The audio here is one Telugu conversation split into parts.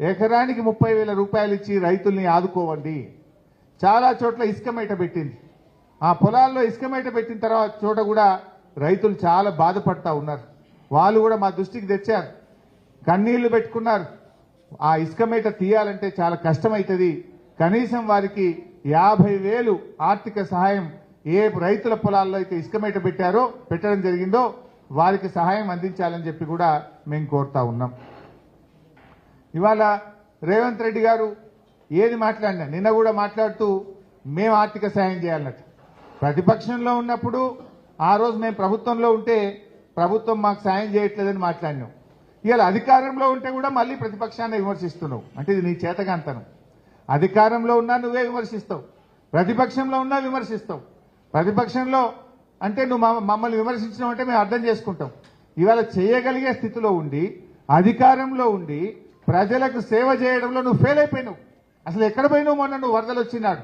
ఎకరానికి ముప్పై వేల రూపాయలు ఇచ్చి రైతుల్ని ఆదుకోవండి. చాలా చోట్ల ఇసుక మేట పెట్టింది. ఆ పొలాల్లో ఇసుక మేట పెట్టిన తర్వాత చోట కూడా రైతులు చాలా బాధపడతా ఉన్నారు. వాళ్ళు కూడా మా దృష్టికి తెచ్చారు. కన్నీళ్ళు పెట్టుకున్నారు. ఆ ఇసుక మేట తీయాలంటే చాలా కష్టమవుతుంది కనీసం వారికి యాభై వేలు ఆర్థిక సహాయం ఏ రైతుల పొలాల్లో అయితే ఇసుక మేట పెట్టారో పెట్టడం జరిగిందో వారికి సహాయం అందించాలని చెప్పి కూడా మేము కోరుతా ఉన్నాం. ఇవాళ రేవంత్ రెడ్డి గారు ఏది మాట్లాడినా నిన్న కూడా మాట్లాడుతూ మేము ఆర్థిక సాయం చేయాలన్నట్టు. ప్రతిపక్షంలో ఉన్నప్పుడు ఆ రోజు మేము ప్రభుత్వంలో ఉంటే ప్రభుత్వం మాకు సాయం చేయట్లేదని మాట్లాడినాం. ఇవాళ అధికారంలో ఉంటే కూడా మళ్ళీ ప్రతిపక్షాన్ని విమర్శిస్తున్నావు. అంటే ఇది నీ చేతగాంతనం. అధికారంలో ఉన్నా నువ్వే విమర్శిస్తావు. ప్రతిపక్షంలో ఉన్నా విమర్శిస్తావు. ప్రతిపక్షంలో అంటే నువ్వు మమ్మల్ని విమర్శించినావు అంటే మేము అర్థం చేసుకుంటాం. ఇవాళ చేయగలిగే స్థితిలో ఉండి అధికారంలో ఉండి ప్రజలకు సేవ చేయడంలో నువ్వు ఫెయిల్ అయిపోయినావు. అసలు ఎక్కడ పోయినావు మొన్న నువ్వు వరదలు వచ్చినాడు?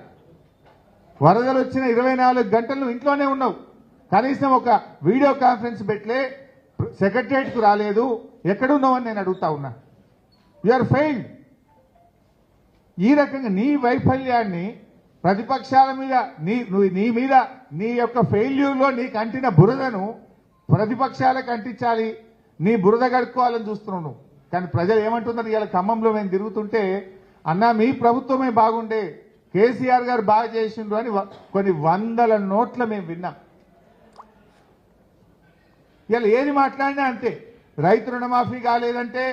వరదలు వచ్చిన ఇరవై నాలుగు గంటలు నువ్వు ఇంట్లోనే ఉన్నావు. కనీసం ఒక వీడియో కాన్ఫరెన్స్ పెట్టలే సెక్రటరియట్కు రాలేదు. ఎక్కడున్నావు అని నేను అడుగుతా ఉన్నా. ఆర్ ఫెయిల్డ్ ఈ రకంగా నీ వైఫల్యాన్ని ప్రతిపక్షాల మీద నీ నువ్వు నీ మీద నీ యొక్క ఫెయిల్యూర్లో నీకు అంటిన బురదను ప్రతిపక్షాలకు అంటించాలి. నీ బురద కడుక్కోవాలని చూస్తున్నావు నువ్వు. కానీ ప్రజలు ఏమంటున్నారు? ఇవాళ ఖమ్మంలో మేము తిరుగుతుంటే అన్నా మీ ప్రభుత్వమే బాగుండే. కేసీఆర్ గారు బాగా చేసిండ్రు అని కొన్ని వందల నోట్ల మేము విన్నాం. ఇవాళ ఏది మాట్లాడినా అంతే. రైతు రుణమాఫీ కాలేదంటే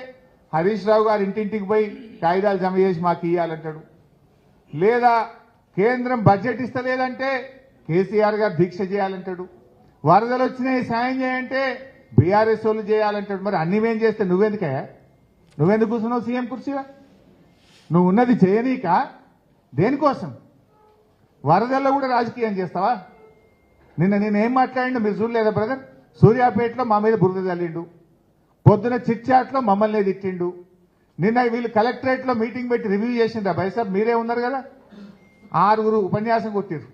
హరీష్ రావు గారు ఇంటింటికి పోయి కాగితాలు జమ చేసి మాకు ఇవ్వాలంటాడు లేదా కేంద్రం బడ్జెట్ ఇస్తలేదంటే కేసీఆర్ గారు దీక్ష చేయాలంటాడు. వరదలు వచ్చినాయి సాయం చేయంటే బీఆర్ఎస్ వాళ్ళు చేయాలంటాడు. మరి అన్ని మేం చేస్తే నువ్వెందుకే నువ్వెందుకు కూర్చున్నావు సీఎం కుర్చీగా నువ్వు ఉన్నది చేయనీక దేనికోసం? వరదల్లో కూడా రాజకీయం చేస్తావా? నిన్న నేనేం మాట్లాడిండు మీరు చూడలేదా బ్రదర్? సూర్యాపేటలో మా మీద బురద చల్లిండు పొద్దున చిట్చాట్లో మమ్మల్ని తిట్టిండు. నిన్న వీళ్ళు కలెక్టరేట్లో మీటింగ్ పెట్టి రివ్యూ చేసిండ్రా బైసాబ్ మీరే ఉన్నారు కదా? ఆరుగురు ఉపన్యాసం కొట్టిరు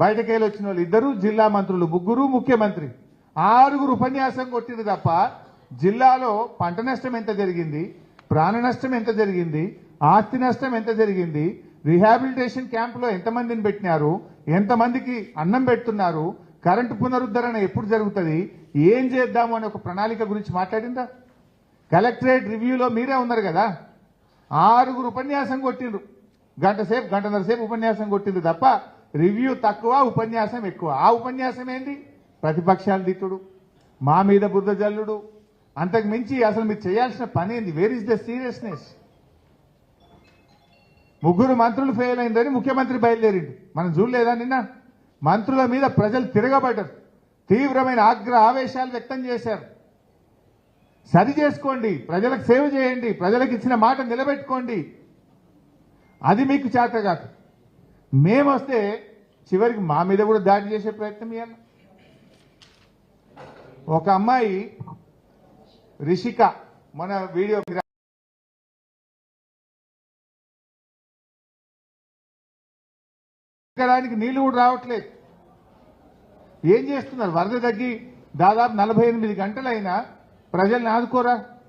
బయటకెళ్ళి వచ్చిన వాళ్ళు ఇద్దరు జిల్లా మంత్రులు ముగ్గురు ముఖ్యమంత్రి. ఆరుగురు ఉపన్యాసం కొట్టిరు తప్ప జిల్లాలో పంట నష్టం ఎంత జరిగింది? ప్రాణ నష్టం ఎంత జరిగింది? ఆస్తి నష్టం ఎంత జరిగింది? రీహాబిలిటేషన్ క్యాంపులో ఎంతమందిని పెట్టినారు? ఎంతమందికి అన్నం పెడుతున్నారు? కరెంటు పునరుద్ధరణ ఎప్పుడు జరుగుతుంది? ఏం చేద్దాము అనే ఒక ప్రణాళిక గురించి మాట్లాడిందా? కలెక్టరేట్ రివ్యూలో మీరే ఉన్నారు కదా? ఆరుగురు ఉపన్యాసం కొట్టిండ్రు. గంట సేపు గంటన్నర సేపు ఉపన్యాసం కొట్టింది తప్ప రివ్యూ తక్కువ ఉపన్యాసం ఎక్కువ. ఆ ఉపన్యాసం ఏంటి ప్రతిపక్షాలు దిట్టుడు మా మీద బుద్ధ జల్లుడు అంతకు మించి అసలు మీరు చేయాల్సిన పని ఏంది? వేర్ ఇస్ ద సీరియస్నెస్ ముగ్గురు మంత్రులు ఫెయిల్ అయిందని ముఖ్యమంత్రి బయలుదేరిండు. మనం చూడలేదా నిన్న? మంత్రుల మీద ప్రజలు తిరగబడ్డారు. తీవ్రమైన ఆగ్రహ ఆవేశాలు వ్యక్తం చేశారు. సరి చేసుకోండి ప్రజలకు సేవ చేయండి ప్రజలకు ఇచ్చిన మాట నిలబెట్టుకోండి. అది మీకు చేత కాదు. మేము వస్తే చివరికి మా మీద కూడా దాడి చేసే ప్రయత్నం ఇవ్వాలి ఒక అమ్మాయి రిషిక మన వీడియో దానికి నీళ్ళు కూడా రావట్లేదు. ఏం చేస్తున్నారు? వరద తగ్గి దాదాపు నలభై ఎనిమిది గంటలైనా ప్రజల్ని ఆదుకోరా?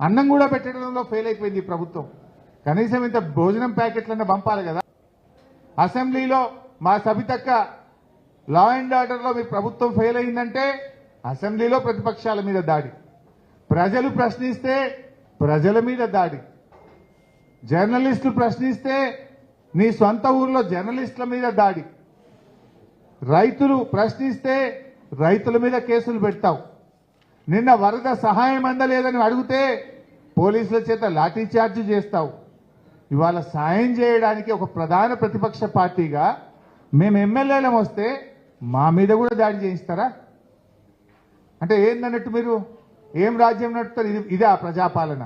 అన్నం కూడా పెట్టడంలో ఫెయిల్ అయిపోయింది ప్రభుత్వం. కనీసం ఇంత భోజనం ప్యాకెట్లన్నా పంపాలి కదా. అసెంబ్లీలో మా సభితక్క లా అండ్ ఆర్డర్లో మీ ప్రభుత్వం ఫెయిల్ అయిందంటే అసెంబ్లీలో ప్రతిపక్షాల మీద దాడి. ప్రజలు ప్రశ్నిస్తే ప్రజల మీద దాడి. జర్నలిస్టులు ప్రశ్నిస్తే నీ సొంత ఊర్లో జర్నలిస్టుల మీద దాడి. రైతులు ప్రశ్నిస్తే రైతుల మీద కేసులు పెడతావు. నిన్న వరద సహాయం అందలేదని అడిగితే పోలీసుల చేత లాఠీచార్జ్ చేస్తావు. ఇవాళ సాయం చేయడానికి ఒక ప్రధాన ప్రతిపక్ష పార్టీగా మేము ఎమ్మెల్యేలం వస్తే మా మీద కూడా దాడి చేయిస్తారా? అంటే ఏందన్నట్టు మీరు? ఏం రాజ్యం నడుపుతారు? ఇది ఇదే ఆ ప్రజాపాలన.